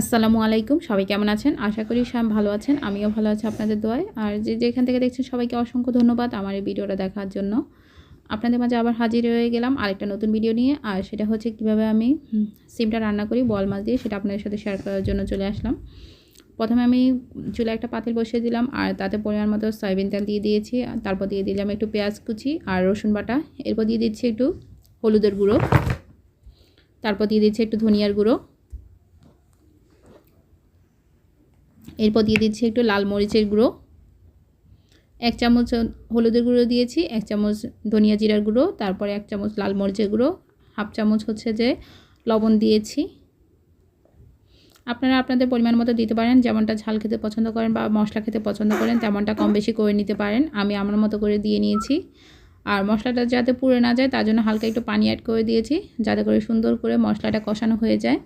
আসসালামু আলাইকুম। সবাই কেমন আছেন? আশা করি সব ভালো আছেন। আমিও ভালো আছি আপনাদের দোয়ায়। আর যে যেখান থেকে দেখছেন সবাইকে অসংখ্য ধন্যবাদ আমার এই ভিডিওটা দেখার জন্য। আপনাদের মাঝে আবার হাজির হয়ে গেলাম আরেকটা নতুন ভিডিও নিয়ে। আর সেটা হচ্ছে কীভাবে আমি সিমটা রান্না করি, বল মাছ দিয়ে সেটা আপনাদের সাথে শেয়ার করার জন্য চলে আসলাম। প্রথমে আমি চুলে একটা পাতিল বসিয়ে দিলাম আর তাতে পরিমাণ মতো সয়াবিন তেল দিয়ে দিয়েছি। তারপর দিয়ে দিলাম একটু পেঁয়াজ কুচি আর রসুন বাটা। এরপর দিয়ে দিচ্ছি একটু হলুদের গুঁড়ো। তারপর দিয়ে দিচ্ছি একটু ধনিয়ার গুঁড়ো। এরপর দিয়ে দিচ্ছি একটু লাল মরিচের গুঁড়ো। এক চামচ হলুদের গুঁড়ো দিয়েছি, এক চামচ ধনিয়া জিরার গুঁড়ো, তারপরে এক চামচ লাল মরিচের গুঁড়ো, হাফ চামচ হচ্ছে যে লবণ দিয়েছি। আপনারা আপনাদের পরিমাণ মতো দিতে পারেন, যেমনটা ঝাল খেতে পছন্দ করেন বা মশলা খেতে পছন্দ করেন, তেমনটা কম বেশি করে নিতে পারেন। আমি আমার মতো করে দিয়ে নিয়েছি। আর মশলাটা যাতে পুড়ে না যায়, তার জন্য হালকা একটু পানি অ্যাড করে দিয়েছি, যাতে করে সুন্দর করে মশলাটা কষানো হয়ে যায়।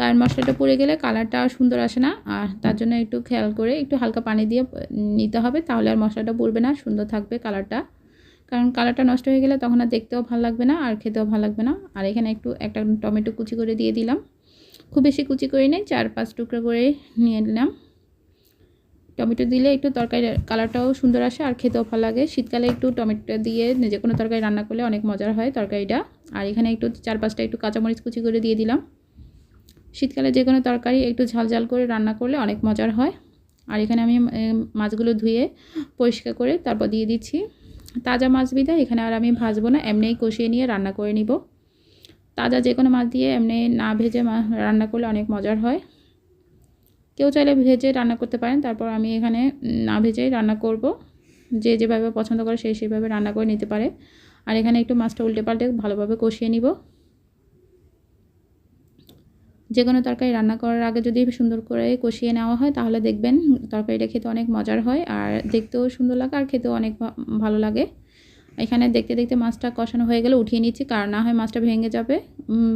কারণ মশলাটা পুড়ে গেলে কালারটা সুন্দর আসে না। আর তার জন্য একটু খেয়াল করে একটু হালকা পানি দিয়ে নিতে হবে, তাহলে আর মশলাটা পুড়বে না, সুন্দর থাকবে কালারটা কারণ কালারটা নষ্ট হয়ে গেলে তখন আর দেখতেও ভালো লাগবে না, আর খেতেও ভালো লাগবে না। আর এখানে একটু, একটা টমেটো কুচি করে দিয়ে দিলাম। খুব বেশি কুচি করে নেই, চার পাঁচ টুকরো করে নিয়ে নিলাম। টমেটো দিলে একটু তরকারি কালারটাও সুন্দর আসে, আর খেতেও ভালো লাগে। শীতকালে একটু টমেটো দিয়ে যে কোনো তরকারি রান্না করলে অনেক মজার হয় তরকারিটা। আর এখানে একটু চার পাঁচটা একটু কাঁচামরিচ কুচি করে দিয়ে দিলাম। শীতকালে যে কোনো তরকারি একটু ঝাল ঝাল করে রান্না করলে অনেক মজার হয়। আর এখানে আমি মাছগুলো ধুয়ে পরিষ্কার করে তারপর দিয়ে দিচ্ছি। তাজা মাছ বিদায়, এখানে আর আমি ভাজবো না, এমনিই কষিয়ে নিয়ে রান্না করে নিব। তাজা যে কোনো মাছ দিয়ে এমনি না ভেজে রান্না করলে অনেক মজার হয়। কেউ চাইলে ভেজে রান্না করতে পারেন, তারপর আমি এখানে না ভেজেই রান্না করব। যে যেভাবে পছন্দ করে সেই সেইভাবে রান্না করে নিতে পারে। আর এখানে একটু মাছটা উল্টে পাল্টে ভালোভাবে কষিয়ে নিব। যে কোনো তরকারি রান্না করার আগে যদি সুন্দর করে কষিয়ে নেওয়া হয়, তাহলে দেখবেন তরকারিটা খেতে অনেক মজার হয় আর দেখতেও সুন্দর লাগে আর খেতেও অনেক ভালো লাগে। এখানে দেখতে দেখতে মাছটা কষানো হয়ে গেলে উঠিয়ে নিচ্ছি, কারণ না হয় মাছটা ভেঙে যাবে।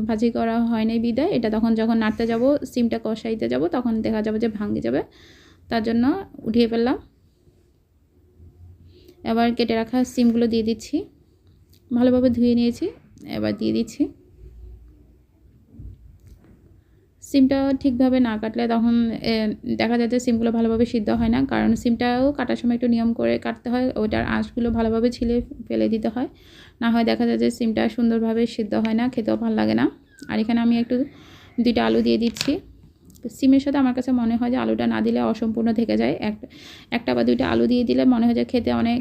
ভাজি করা হয় নাই বিদায়। এটা তখন যখন নাড়তে যাব, সিমটা কষাইতে যাব, তখন দেখা যাবে যে ভাঙে যাবে। তার জন্য উঠিয়ে ফেললাম। এবার কেটে রাখা সিমগুলো দিয়ে দিচ্ছি। ভালোভাবে ধুয়ে নিয়েছি, এবার দিয়ে দিচ্ছি। সিমটা ঠিকভাবে না কাটলে তখন দেখা যায় যে সিমগুলো ভালোভাবে সিদ্ধ হয় না। কারণ সিমটাও কাটার সময় একটু নিয়ম করে কাটতে হয়, ওটার আঁশগুলো ভালোভাবে ছিলে ফেলে দিতে হয়। না হয় দেখা যায় যে সিমটা সুন্দরভাবে সিদ্ধ হয় না, খেতেও ভালো লাগে না। আর এখানে আমি একটু দুইটা আলু দিয়ে দিচ্ছি। সিমের সাথে আমার কাছে মনে হয় যে আলুটা না দিলে অসম্পূর্ণ থেকে যায়। একটা বা দুইটা আলু দিয়ে দিলে মনে হয় যে খেতে অনেক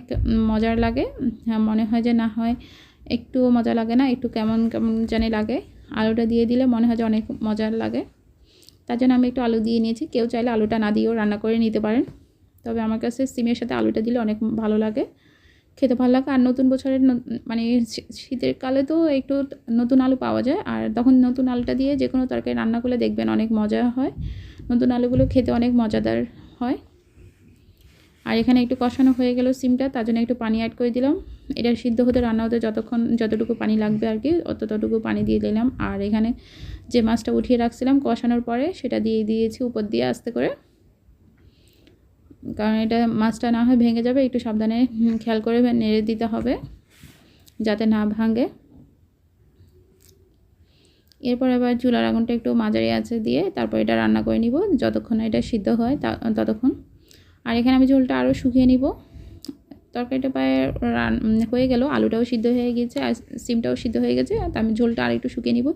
মজার লাগে। হ্যাঁ মনে হয় যে না হয় একটু মজা লাগে না, একটু কেমন কেমন জানি লাগে। আলুটা দিয়ে দিলে মনে হয় যে অনেক মজার লাগে। তার জন্য আমি একটু আলু দিয়ে নিয়েছি। কেউ চাইলে আলুটা না দিয়েও রান্না করে নিতে পারেন। তবে আমার কাছে সিমের সাথে আলুটা দিলে অনেক ভালো লাগে। খেতে ভালো লাগে। আর নতুন বছরের মানে শীতের কালে তো একটু নতুন আলু পাওয়া যায়। আর তখন নতুন আলুটা দিয়ে যে কোনো তরকারি রান্না করলে দেখবেন অনেক মজা হয়। নতুন আলুগুলো খেতে অনেক মজাদার হয়। আর এখানে একটু কষানো হয়ে গেল সিমটা, তার জন্য একটু পানি অ্যাড করে দিলাম। এটা সিদ্ধ হতে রান্না হতে যতক্ষণ যতটুকু পানি লাগবে আর কি ততটুকু পানি দিয়ে দিলাম। আর এখানে যে মাছটা উঠিয়ে রাখছিলাম কষানোর পরে সেটা দিয়ে দিয়েছি উপর দিয়ে আস্তে করে। কারণ এটা মাছটা না হয় ভেঙে যাবে, একটু সাবধানে খেয়াল করে নেড়ে দিতে হবে যাতে না ভাঙে। এরপর আবার চুলার আগুনটা একটু মাঝারি আছে দিয়ে তারপর এটা রান্না করে নিব। যতক্ষণ এটা সিদ্ধ হয় ততক্ষণ। আর এখানে আমি ঝোলটা আরও শুকিয়ে নিব। তরকারিটা প্রায় হয়ে গেল, আলুটাও সিদ্ধ হয়ে গেছে, আর সিমটাও সিদ্ধ হয়ে গেছে তো আমি ঝোলটা আর একটু শুকিয়ে নিব।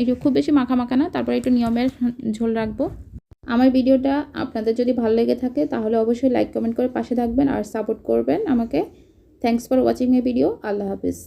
একটু খুব বেশি মাখা মাখা না, তারপরে একটু নিয়মের ঝোল রাখব। আমার ভিডিওটা আপনাদের যদি ভালো লেগে থাকে, তাহলে অবশ্যই লাইক কমেন্ট করে পাশে থাকবেন আর সাপোর্ট করবেন আমাকে। Thanks for watching my video Allah Hafiz.